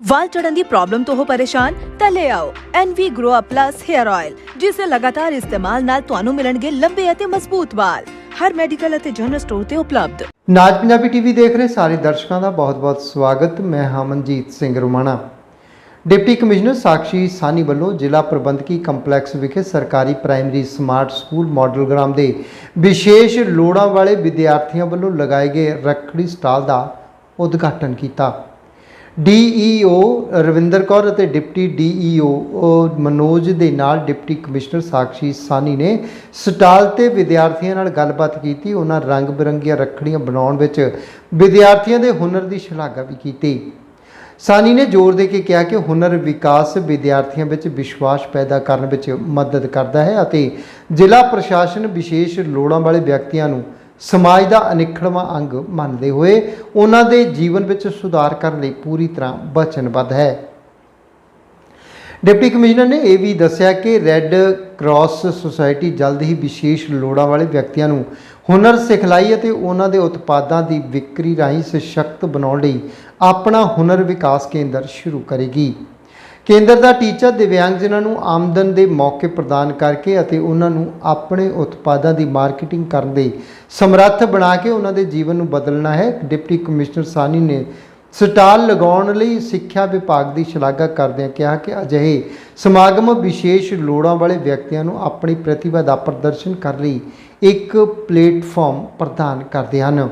ਵਾਲ ਝੜਨ ਦੀ problem ਤੋਂ ਹੋ ਪਰੇਸ਼ਾਨ, ਤਾਂ ਲੈ ਆਓ NV Grow Up Plus Hair Oil ਜਿਸ ਦੇ ਲਗਾਤਾਰ ਇਸਤੇਮਾਲ ਨਾਲ ਤੁਹਾਨੂੰ ਮਿਲਣਗੇ ਲੰਬੇ ਅਤੇ ਮਜ਼ਬੂਤ ਵਾਲ। ਹਰ ਮੈਡੀਕਲ ਅਤੇ ਜਨਰਲ ਸਟੋਰ ਤੇ ਉਪਲਬਧ। ਨਾਜ ਪੰਜਾਬੀ ਟੀਵੀ ਦੇਖ ਰਹੇ ਸਾਰੇ ਦਰਸ਼ਕਾਂ ਦਾ ਬਹੁਤ-ਬਹੁਤ ਸਵਾਗਤ। ਮੈਂ ਹਾਂ ਸਿੰਘ ਰੁਮਾਣਾ। ਡਿਪਟੀ ਕਮਿਸ਼ਨਰ ਸਾਕਸ਼ੀ ਸਾਨੀ ਵੱਲੋਂ ਜ਼ਿਲ੍ਹਾ ਪ੍ਰਬੰਧਕੀ ਕੰਪਲੈਕਸ ਵਿਖੇ ਸਰਕਾਰੀ ਪ੍ਰਾਇਮਰੀ ਸਮਾਰਟ ਸਕੂਲ ਮਾਡਲ ਗ੍ਰਾਮ ਦੇ ਵਿਸ਼ੇਸ਼ ਲੋੜਾਂ ਵਾਲੇ ਵਿਦਿਆਰਥੀਆਂ ਵੱਲੋਂ ਲਗਾਏ ਗਏ ਰੱਖੜੀ ਸਟਾਲ ਦਾ ਉਦਘਾਟਨ ਕੀਤਾ। ਡੀਈਓ ਰਵਿੰਦਰ ਕੌਰ ਅਤੇ ਡਿਪਟੀ ਡੀਈਓ ਮਨੋਜ ਦੇ ਨਾਲ ਡਿਪਟੀ ਕਮਿਸ਼ਨਰ ਸਾਕਸ਼ੀ ਸਾਨੀ ਨੇ ਸਟਾਲ ਤੇ ਵਿਦਿਆਰਥੀਆਂ ਨਾਲ ਗੱਲਬਾਤ ਕੀਤੀ। ਉਹਨਾਂ ਰੰਗ ਬਿਰੰਗੀਆਂ ਰੱਖੜੀਆਂ ਬਣਾਉਣ ਵਿੱਚ ਵਿਦਿਆਰਥੀਆਂ ਦੇ ਹੁਨਰ ਦੀ ਸ਼ਲਾਘਾ ਵੀ ਕੀਤੀ। ਸਾਨੀ ਨੇ ਜ਼ੋਰ ਦੇ ਕੇ ਕਿਹਾ ਕਿ ਹੁਨਰ ਵਿਕਾਸ ਵਿਦਿਆਰਥੀਆਂ ਵਿੱਚ ਵਿਸ਼ਵਾਸ ਪੈਦਾ ਕਰਨ ਵਿੱਚ ਮਦਦ ਕਰਦਾ ਹੈ ਅਤੇ ਜ਼ਿਲ੍ਹਾ ਪ੍ਰਸ਼ਾਸਨ ਵਿਸ਼ੇਸ਼ ਲੋੜਾਂ ਵਾਲੇ ਵਿਅਕਤੀਆਂ ਨੂੰ ਸਮਾਜ ਦਾ ਅਨਿੱਖੜਵਾਂ ਅੰਗ ਮੰਨਦੇ ਹੋਏ ਉਹਨਾਂ ਦੇ ਜੀਵਨ ਵਿੱਚ ਸੁਧਾਰ ਕਰਨ ਲਈ ਪੂਰੀ ਤਰ੍ਹਾਂ ਵਚਨਬੱਧ ਹੈ। ਡਿਪਟੀ ਕਮਿਸ਼ਨਰ ਨੇ ਇਹ ਵੀ ਦੱਸਿਆ ਕਿ ਰੈੱਡ ਕਰਾਸ ਸੁਸਾਇਟੀ ਜਲਦ ਹੀ ਵਿਸ਼ੇਸ਼ ਲੋੜਾਂ ਵਾਲੇ ਵਿਅਕਤੀਆਂ ਨੂੰ ਹੁਨਰ, ਸਿਖਲਾਈ ਅਤੇ ਉਹਨਾਂ ਦੇ ਉਤਪਾਦਾਂ ਦੀ ਵਿਕਰੀ ਰਾਹੀਂ ਸਸ਼ਕਤ ਬਣਾਉਣ ਲਈ ਆਪਣਾ ਹੁਨਰ ਵਿਕਾਸ ਕੇਂਦਰ ਸ਼ੁਰੂ ਕਰੇਗੀ। ਕੇਂਦਰ ਦਾ ਟੀਚਾ ਦਿਵਿਆਂਗਜਨਾਂ ਨੂੰ ਆਮਦਨ ਦੇ ਮੌਕੇ ਪ੍ਰਦਾਨ ਕਰਕੇ ਅਤੇ ਉਹਨਾਂ ਨੂੰ ਆਪਣੇ ਉਤਪਾਦਾਂ ਦੀ ਮਾਰਕੀਟਿੰਗ ਕਰਨ ਦੇ ਸਮਰੱਥ ਬਣਾ ਕੇ ਉਹਨਾਂ ਦੇ ਜੀਵਨ ਨੂੰ ਬਦਲਣਾ ਹੈ, ਡਿਪਟੀ ਕਮਿਸ਼ਨਰ ਸਾਨੀ ਨੇ ਸਟਾਲ ਲਗਾਉਣ ਲਈ ਸਿੱਖਿਆ ਵਿਭਾਗ ਦੀ ਸ਼ਲਾਘਾ ਕਰਦਿਆਂ ਕਿਹਾ ਕਿ ਅਜਿਹੇ ਸਮਾਗਮ ਵਿਸ਼ੇਸ਼ ਲੋੜਾਂ ਵਾਲੇ ਵਿਅਕਤੀਆਂ ਨੂੰ ਆਪਣੀ ਪ੍ਰਤਿਭਾ ਦਾ ਪ੍ਰਦਰਸ਼ਨ ਕਰਨ ਲਈ ਇੱਕ ਪਲੇਟਫਾਰਮ ਪ੍ਰਦਾਨ ਕਰਦੇ ਹਨ।